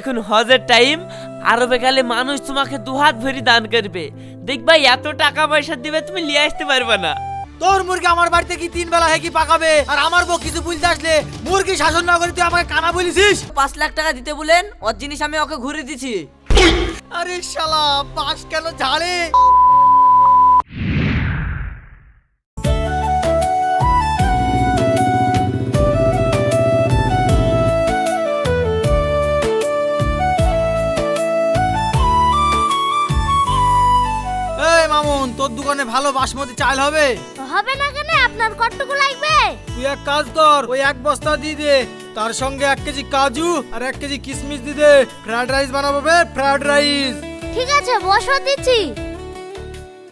এখন হজের টাইম আরবে গেলে মানুষ তোমাকে দুহাত ভরি দান করবে। দেখবা এত টাকা পয়সা দিবে তুমি নিয়ে আসতে পারবে না। তোর মুরগি আমার বাড়িতে কি তিন বেলা হেকি পাকাবে? আর আমার বউ কিছু বুঝতে আসলে মুরগি শাসন না করে তুই আমাকে কানা বলিছিস? পাঁচ লাখ টাকা দিতে বলেন ওর জিনিস আমি ওকে ঘুরে দিছি। আরে শালা পাঁচ কেন ঝাড়ে ভালো বাসমতি চাল হবে। হবে না কেন? আপনার কতটুকু লাগবে? তুই এক কাজ কর ওই এক বস্তা দিয়ে দে। তার সঙ্গে এক কেজি কাজু আর এক কেজি কিশমিশ দিয়ে দে। ফ্রাইড রাইস বানাবো বে ফ্রাইড রাইস। ঠিক আছে বসো দিচ্ছি।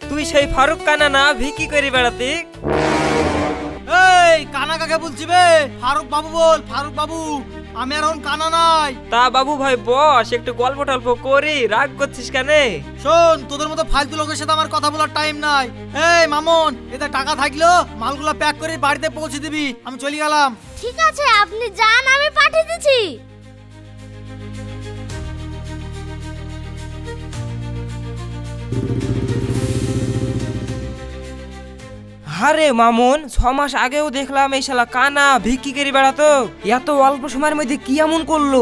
তুই সেই ফারুক কানা না ভিকি করে বেড়াতে? এই কানা কাকে বলছি বে? ফারুক বাবু বল ফারুক বাবু। আমি আর এখন কানা নাই। তা বাবু ভাই বস একটু গল্প টল্প করি। রাগ করছিস কেন? শোন তোদের মতো ফালতু লোকের সাথে আমার কথা বলার টাইম নাই। এই মামুন এতে টাকা থাকল মালগুলো প্যাক করে বাড়িতে পৌঁছে দিবি। আমি চলে গেলাম। ঠিক আছে আপনি যান আমি পাঠিয়ে দিচ্ছি। আরে মামুন ছ মাস আগেও দেখলাম এই শালা কানা ভিক্ষি করে বেড়াতো। এত অল্প সময়ের মধ্যে কি এমন করল?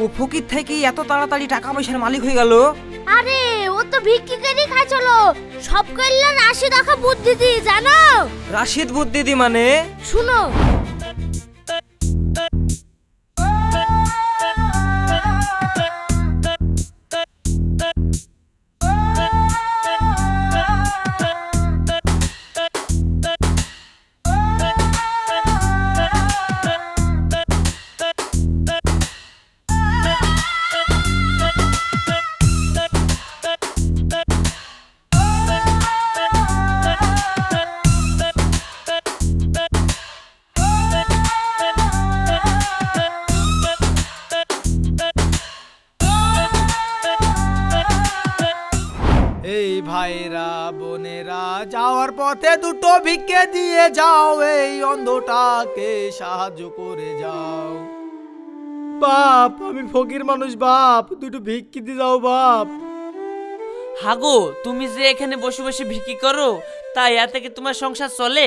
ও ফকির থেকে এত তাড়াতাড়ি টাকা পয়সার মালিক হয়ে গেল। আরে ও তো ভিক্ষি করে খাই চলো। সব করলে রাশিদ আখা বুদ্ধি দি জানো? রাশিদ বুদ্ধি দি মানে? শুনো ভাইরা বোনেরা যাওয়ার পথে দুটো ভিক্ষে দিয়ে যাও এই অন্ধটাকে সাহায্য করে যাও। বাপ আমি ফকির মানুষ বাপ দুটো ভিক্ষি দিয়ে যাও বাপ। হাগো তুমি যে এখানে বসে বসে ভিকি করো তাই এতে কি তোমার সংসার চলে?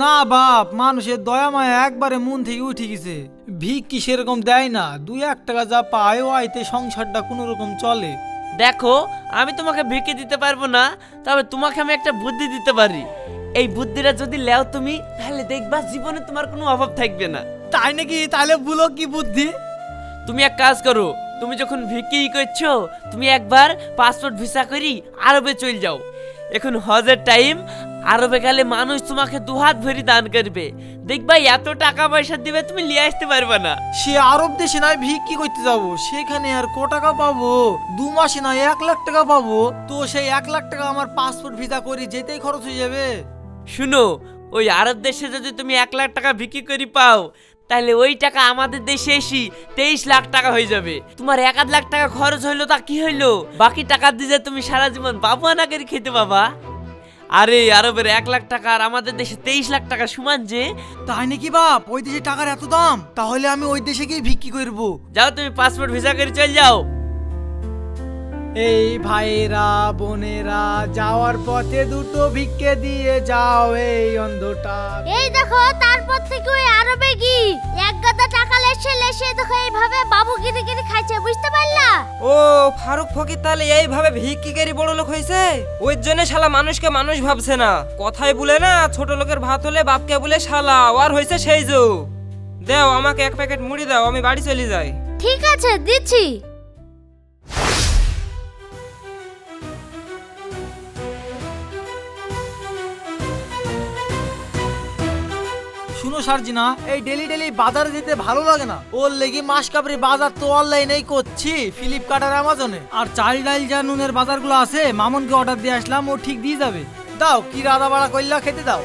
না বাপ মানুষের দয়া মায়া একবারে মন থেকে উঠে গেছে। ভিক্ষি সেরকম দেয় না দুই এক টাকা যা পায় ও আইতে সংসারটা কোনো রকম চলে। দেখো আমি তোমাকে ভিকি দিতে পারব না তবে তোমাকে আমি একটা বুদ্ধি দিতে পারি। এই বুদ্ধিটা যদি লেও তুমি তাহলে দেখবা জীবনে তোমার কোনো অভাব থাকবে না। তাই নাকি? তাহলে বলো কি বুদ্ধি? তুমি এক কাজ করো তুমি যখন ভিকি করছ তুমি একবার পাসপোর্ট ভিসা করি আরবে চলে যাও। এখন হজের টাইম আরবে গেলে মানুষ তোমাকে দুহাত ভরি দান করবে। দেখবা এত টাকা পয়সা দিবে তুমি নিয়ে আসতে পারবে না। সে আরব দেশে নয় ভিক্ষি করতে যাব? সেখানে আর ক টাকা পাবো? দু মাসে নয় এক লাখ টাকা পাবো? তো সেই এক লাখ টাকা আমার পাসপোর্ট ভিসা করি যেতেই খরচ হয়ে যাবে। শুনো ওই আরব দেশে যদি তুমি এক লাখ টাকা বিক্রি করি পাও তাহলে ওই টাকা আমাদের দেশে এসি তেইশ লাখ টাকা হয়ে যাবে। তোমার এক লাখ টাকা খরচ হইল তা কি হইল? বাকি টাকা দিয়ে তুমি সারা জীবন বাবু আনা করে খেতে পাবা? আরে আরবের এক লাখ টাকা আর আমাদের দেশে তেইশ লাখ টাকা সমান যে। তাই নাকি বাপ? ওই দেশে টাকার এত দাম? তাহলে আমি ওই দেশে গিয়ে ভিক্ষি করব। যাও তুমি পাসপোর্ট ভিসা করে চল যাও। এই ভাইরা বোনেরা যাওয়ার পথে দুটো ভিক্ষে দিয়ে যাও এই অন্ধটা। এই দেখো তারপর থেকে ওই আরবে ফারুক ফকির তাহলে এইভাবে ভিক্ষিকারী করে বড় লোক হয়েছে ওই জন্য শালা মানুষকে মানুষ ভাবছে না। কথাই বলে না, ছোট লোকের ভাত হলে বাপকে বলে শালা ও আর হয়েছে সেই যো দেও, আমাকে এক প্যাকেট মুড়ি দাও, আমি বাড়ি চলে যাই। ঠিক আছে, দিচ্ছি। শুনো সার্জিনা, এই ডেলি ডেলি বাজারে যেতে ভালো লাগে না। ওর লেগে মাস কাপড়ে বাজার তো অনলাইনেই করছি ফ্লিপকার্ট আর অ্যামাজনে আর চাল ডাল যা নুনের বাজারগুলো আছে, মামনকে অর্ডার দিয়ে আসলাম, ও ঠিক দিয়ে যাবে। দাও, কি রাধা বাড়া করলা খেতে দাও।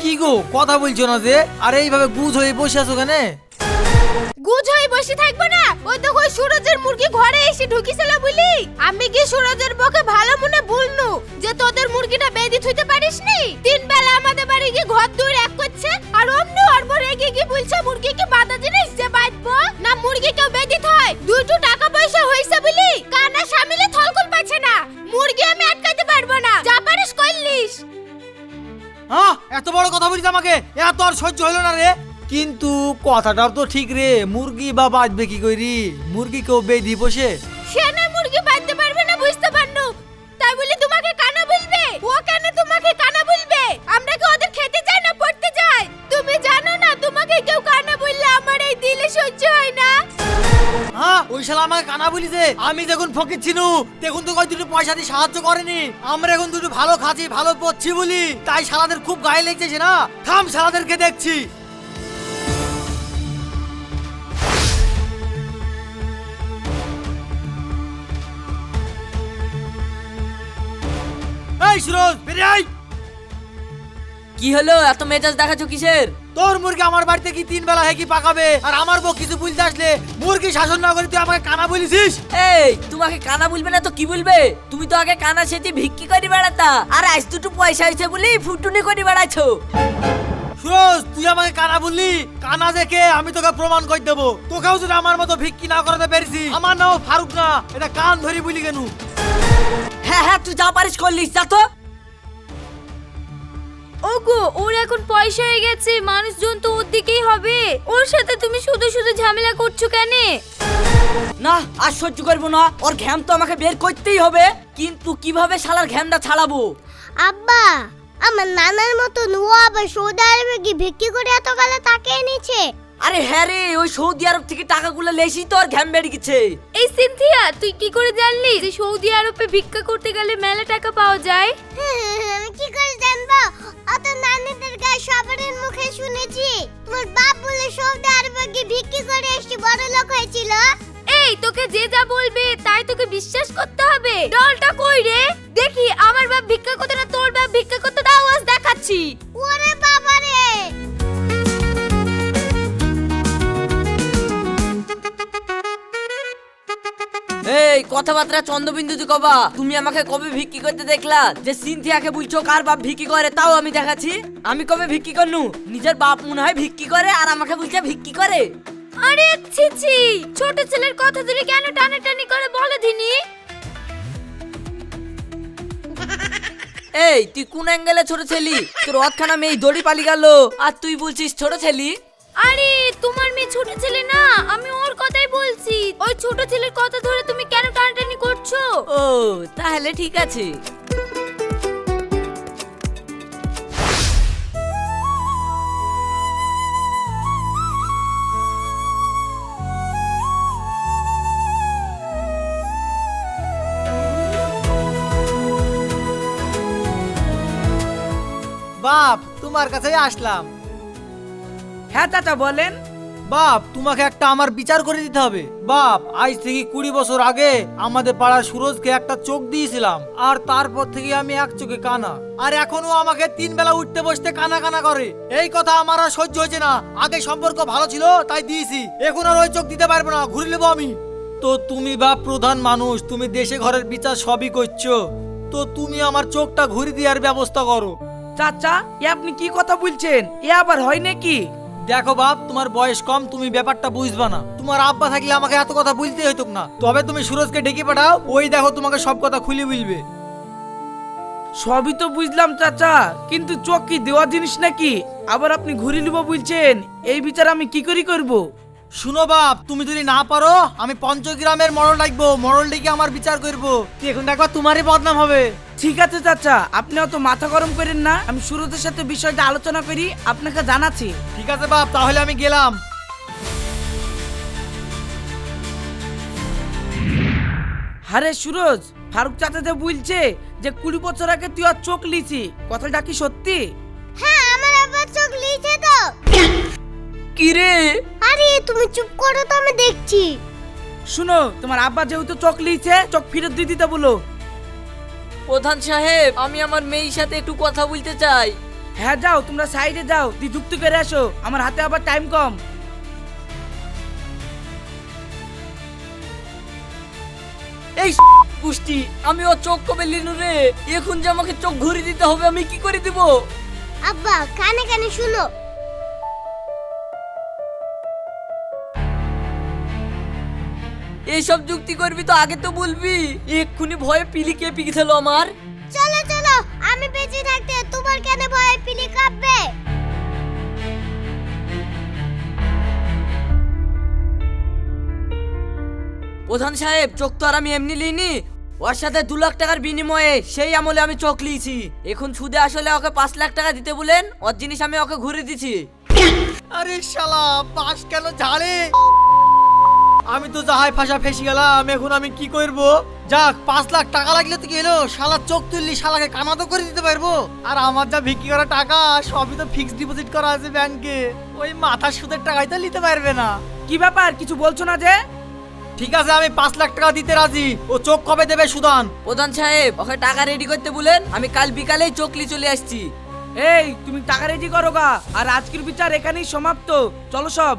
কি গো, কথা বলছো না যে? আর এইভাবে গুজ হয়ে বসে আছো কেন? গুজ হয়ে বসে থাকব না? ওই দেখো ওই সুরজের মুরগি ঘরে এসে ঢুকিছিল বলি। আমি কি সুরজের পক্ষে ভালো মনে বলনু যে তোদের মুরগিটা বেঁধে থুইতে পারিসনি তিন বেলা আমাদের বাড়ি গিয়ে ঘর দূর এক করছে, আর অমনি ওর পর এগিয়ে গিয়ে বলছে, মুরগিকে বাঁধা জিনিস যে বাঁধবো? না মুরগি কেউ বেঁধে থয়। দুটো টাকা পয়সা হয়েছে বলি, কানা সামিলে থলকল পাচ্ছে না। মুরগি আমি আটকাইতে পারব না। যা পারিস করলিস হ্যাঁ এত বড় কথা বলিস আমাকে এত আর সহ্য হলো না রে। কিন্তু কথাটাও তো ঠিক রে। মুরগি বা বাঁচবে কি করি মুরগি কেউ বেঁধি বসে? সে না মুরগি বাঁধতে পারবে না বুঝতে পারনু। তাই বলে তোমাকে কানা বলবে? ও কেন তোমাকে কানা বলবে? আমরা কি ওদের খেতে যাই না পড়তে যাই তুমি জানো না তোমাকে কেউ কানা বললে আমার এই দিলে সহ্য হয় না। হ্যাঁ ওই শালা আমাকে কানা বলি যে আমি যখন ফকির ছিনু তখন তো কই দুটো পয়সা দিয়ে সাহায্য করেনি। আমরা এখন দুটো ভালো খাচ্ছি ভালো পড়ছি বলি। তাই শালাদের খুব গায়ে লেগেছে না? থাম শালাদেরকে দেখছি। এই সুরজ বেরিয়ে আয় কি হলো? এত মেজাজ দেখাচ্ছ কিসের? তোর মুরগি আমার বাড়িতে কি তিন বেলা হেকি পাকাবে? আর আমার বউ কিছু বুঝতে আসলে মুরগি শাসন না করে তুই আমাকে কানা বলিছিস? এই তোমাকে কানা বলবে না তো কি বলবে? তুমি তো আগে কানা সেটি ভিক্ষি করে বেড়াতা আর আজ দুটো পয়সা হয়েছে বলি ফুটুনি করে বেড়াচ্ছো সুরজ তুই আমাকে কানা বললি? কানা দেখে আমি তোকে প্রমাণ করে দেবো। তোকেও যদি আমার মতো ভিক্ষি না করাতে পেরেছি আমার নাম ফারুক না। এটা কান ধরি বলি কেন? হ্যাঁ হ্যাঁ তুই যা পারিস করলিস যা তো। ওগো ওর এখন পয়সা হয়ে গেছে মানুষজন তো ওর দিকেই হবে। ওর সাথে তুমি শুধু শুধু ঝামেলা করছ কেন? না আর সহ্য করব না ওর ঘ্যাম তো আমাকে বের করতেই হবে কিন্তু কীভাবে শালার ঘ্যামটা ছাড়াবো? আব্বা আমার নানার মতন ও আবার সৌদি আরবে কি ভিক্ষি করে এত কালে তাকে এনেছে? আরে হ্যাঁ রে ওই সৌদি আরব থেকে টাকাগুলো লেসি তো আর ঘ্যাম বেড়ে গেছে এই সিনথিয়া তুই কি করে জানলি যে সৌদি আরবে ভিক্ষা করতে গেলে মেলা টাকা পাওয়া যায়? আমি কি করে জানব? অত নানিদের গায়ে সবারের মুখে শুনেছি। তোর বাপ বলে সৌদি আরবে কি ভিক্ষি করে এসে বড় লোক হয়েছিল। এই তোকে যে যা বলবে তাই তোকে বিশ্বাস করতে হবে। ডলটা কই রে? দেখি আমার বাপ ভিক্ষা করতে না তোর বাপ ভিক্ষা করতে দাও আজ দেখাচ্ছি। ওরে বাবা রে এই কথাবার্তা চন্দ্রবিন্দুতে কবা। তুমি আমাকে কবে ভিক্ষি করতে দেখলা? যে সিনথিয়াকে বলছো কার বাপ ভিক্ষি করে? তাও আমি দেখাচ্ছি। আমি কবে ভিক্ষি করনু? নিজের বাপ মনে হয় ভিক্ষি করে আর আমাকে বলছে ভিক্ষি করে। আরে ছি ছি! ছোট ছেলের কথা তুই কেন টানাটানি করে বলে দিনি এই তুই কোন অ্যাঙ্গেলে ছোট ছেলি? তোর অতখানা মেয়ে দড়ি পালি গেল। আর তুই বলছিস ছোট ছেলি? আরে তোমার মেয়ে ছোট ছেলে না আমি ওর কথাই বলছি। ওই ছোট ছেলের কথা ধরে তুমি কেন টানাটানি করছ? ও তাহলে ঠিক আছে। বাপ তোমার কাছে আসলাম। হ্যাঁ চাচা বলেন। বাপ তোমাকে একটা আমার বিচার করে দিতে হবে। বাপ আজ থেকে কুড়ি বছর আগে আমাদের পাড়ার সুরজকে একটা চোখ দিয়েছিলাম আর তারপর থেকে আমি এক চোখে কানা। আর এখনও আমাকে তিন বেলা উঠতে বসতে কানা কানা করে। এই কথা আমার আর সহ্য হয়েছে না। আগে সম্পর্ক ভালো ছিল তাই দিয়েছি। এখন আর ওই চোখ দিতে পারব না ঘুরে নেব আমি। তো তুমি বাপ প্রধান মানুষ তুমি দেশে ঘরের বিচার সবই করছ। তো তুমি আমার চোখটা ঘুরে দেওয়ার ব্যবস্থা করো। চাচা এ আপনি কি কথা বলছেন? এ আবার হয় নাকি? দেখো বাপ, তোমার বয়স কম, তুমি ব্যাপারটা বুঝবে না। তোমার আব্বা থাকলে আমাকে এত কথা বুঝতে হইতো না। তবে তুমি সুরজকে ডেকে পাঠাও, ওই দেখো তোমাকে সব কথা খুলে বলবে। সবই তো বুঝলাম, চাচা, কিন্তু চোখ কি দেওয়া জিনিস নাকি? আবার আপনি ঘুরে নিব বলছেন, এই বিচার আমি কি করি করব? শুনো বাপ তুমি যদি না পারো আমি পঞ্চগ্রামের মরল ডাকবো মরল ডেকে আমার বিচার করব। এখন দেখবা তোমারই বদনাম হবে। ঠিক আছে চাচা আপনি অত মাথা গরম করেন না। আমি সুরতের সাথে বিষয়টা আলোচনা করি আপনাকে জানাচ্ছি। ঠিক আছে বাপ তাহলে আমি গেলাম। আরে সুরজ ফারুক চাচা যে বলছে যে কুড়ি বছর আগে তুই আর চোখ লিছি কথাটা কি সত্যি? হ্যাঁ আমার আব্বা চোখ লিছে তো। কি রে? আরে তুমি চুপ করো তো আমি দেখছি। শুনো তোমার আব্বা যেহেতু চোখ লিছে চোখ ফেরত দিয়ে দিতে বলো। প্রধান সাহেব আমি আমার মেয়ের সাথে একটু কথা বলতে চাই। হ্যাঁ যাও তোমরা সাইডে যাও তুই যুক্তি করে আসো আমার হাতে আবার টাইম কম। এই পুষ্টি আমি ও চোখ কবে লিনু রে? এখন যে আমাকে চোখ ঘুরে দিতে হবে আমি কি করে দিব? আব্বা কানে কানে শুনো এইসব যুক্তি করবি তো আগে তো বলবি। এক্ষুনি ভয়ে পিলি কেঁপে গেছিল আমার। চলো চলো আমি বেঁচে থাকতে তোমার কেন ভয়ে পিলি কাঁপবে? প্রধান সাহেব চোখ তো আর আমি এমনি লিনি ওর সাথে দু লাখ টাকার বিনিময়ে সেই আমলে আমি চোখ লিয়েছি। এখন সুদে আসলে ওকে পাঁচ লাখ টাকা দিতে বলেন ওর জিনিস আমি ওকে ঘুরে দিছি। আরে শালা পাশ কেন ঝাড়ে? আমি তো যাহাই ফাঁসা ফেসে গেলাম এখন আমি কি করব? যাক পাঁচ লাখ টাকা লাগলে তো কি হলো? শালা চোখ তুললি শালাকে কামাতো করে দিতে পারব? আর আমার যা বিক্রি করা টাকা সবই তো ফিক্সড ডিপোজিট করা আছে ব্যাংকে ওই মাথার সুদের টাকাই তো নিতে পারবে না। কি ব্যাপার কিছু বলছো না যে? ঠিক আছে আমি পাঁচ লাখ টাকা দিতে রাজি। ও চোখ কবে দেবে সুদান? প্রধান সাহেব ওকে টাকা রেডি করতে বলেন আমি কাল বিকালেই চোখলি চলে আসছি। এই তুমি টাকা রেডি করো গা। আর আজকের বিচার এখানেই সমাপ্ত। চলো সব।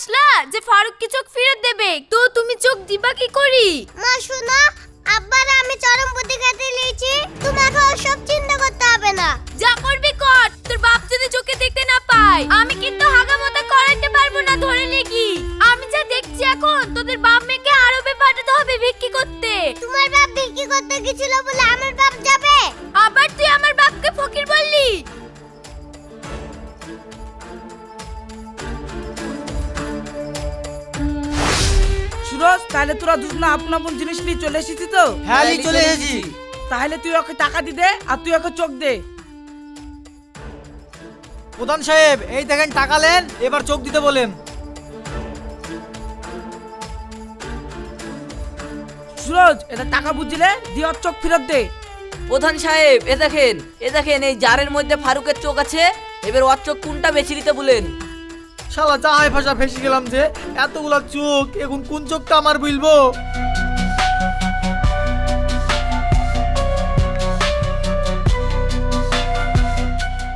আসলা যে ফারুক কি চোখ ফেরত দেবে? তো তুমি চোখ দিবা কি করি? মা, শোনা, আব্বার আমি চরম বুদ্ধি খাতে লিয়েছি তোমাকে সব চিন্তা করতে হবে না। তোরা দুজন আপন আপন জিনিস নিয়ে চলে এসেছি তো। হ্যাঁ চলে এসেছি। তাহলে তুই ওকে টাকা দি দে আর তুই ওকে চোখ দে। প্রধান সাহেব এই দেখেন টাকা নেন এবার চোখ দিতে বলেন। সুরজ এটা টাকা বুঝলে? দিয়ে ওর চোখ ফেরত দে। প্রধান সাহেব এ দেখেন এ দেখেন এই জারের মধ্যে ফারুকের চোখ আছে? এবার ওর চোখ কোনটা বেছে দিতে বলেন? শালা যাহাই ফাঁসা ফেসে গেলাম যে, এতগুলা চোখ, এখন কোন চোখটা আমার বুঝব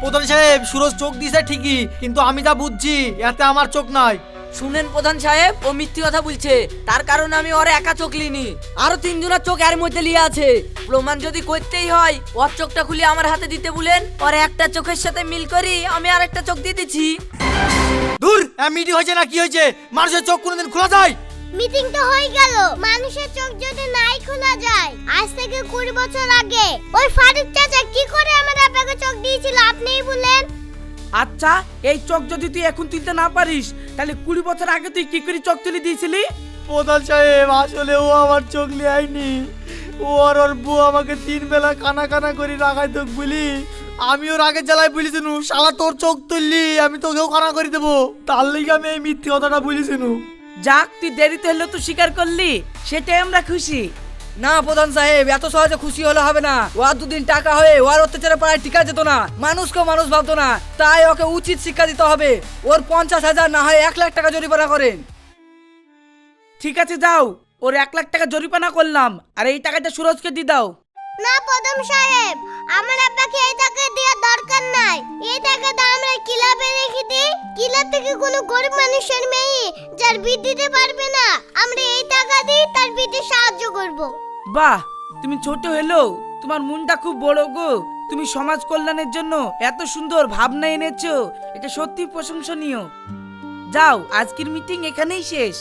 প্রধান সাহেব, সুরজ চোখ দিছে ঠিকই, কিন্তু আমি যা বুঝছি, এতে আমার চোখ নাই। শুনেন প্রধান সাহেব, ও মিথ্যে কথা বলছে। তার কারণে আমি ওর একা চোখ লিনি। আরও তিনজনের চোখ এর মধ্যে লিয়ে আছে। প্রমাণ যদি করতেই হয়, ওর চোখটা খুলে আমার হাতে দিতে বলেন। ওর একটা চোখের সাথে মিল করি, আমি আর একটা চোখ দিয়ে দিচ্ছি। মিটি হয়েছে না কি হয়েছে? মানুষের চোখ কোনোদিন খোলা যায়? মিটিং তো হয়ে গেল। মানুষের চোখ যদি নাই খোলা যায় আজ থেকে কুড়ি বছর আগে ওই ফারুক চাচা কি করে আমার আপনাকে চোখ দিয়েছিল আপনিই বলেন? আচ্ছা এই চোখ যদি তুই এখন তুলতে না পারিস তাহলে কুড়ি বছর আগে তুই কি করে চোখ তুলে দিয়েছিলি? প্রধান সাহেব আসলে ও আমার চোখ লিয়াইনি ও আর ওর বউ আমাকে তিন বেলা কানা কানা করে রাখাই তো বলি আমি ওর আগের জ্বালায় বলিছিনু শালা তোর চোখ তুললি আমি তোকেও কানা করে দেবো। তার লিগে আমি এই মিথ্যে কথাটা বলিছিনু যাক তুই দেরিতে হলেও তো স্বীকার করলি সেটাই আমরা খুশি। না প্রধান সাহেব এত সহজে খুশি হলে হবে না। ও আর দুদিন টাকা হয়ে ওর অত্যাচারে পাড়ায় টিকা যেত না। মানুষকেও মানুষ ভাবতো না। তাই ওকে উচিত শিক্ষা দিতে হবে। ওর পঞ্চাশ হাজার না হয় এক লাখ টাকা জরিমানা করেন। ঠিক আছে যাও। ওর এক লাখ টাকা জরিমানা করলাম। আর এই টাকাটা সুরজকে দিয়ে দাও। না পদম সাহেব, আমার আব্বাকে এই টাকা দেওয়ার দরকার নাই। এই টাকাটা আমরা ক্লাবে রেখে দিই। ক্লাব থেকে কোনো গরিব মানুষের মেয়ে যার দিতে পারবে না, আমরা এই টাকা দিয়ে তার বিদে সাহায্য করব। বাহ, তুমি ছোট হলেও তোমার মনটা খুব বড় গো। তুমি সমাজ কল্যাণের জন্য এত সুন্দর ভাবনা এনেছো, এটা সত্যি প্রশংসনীয়। যাও, আজকের মিটিং এখানেই শেষ।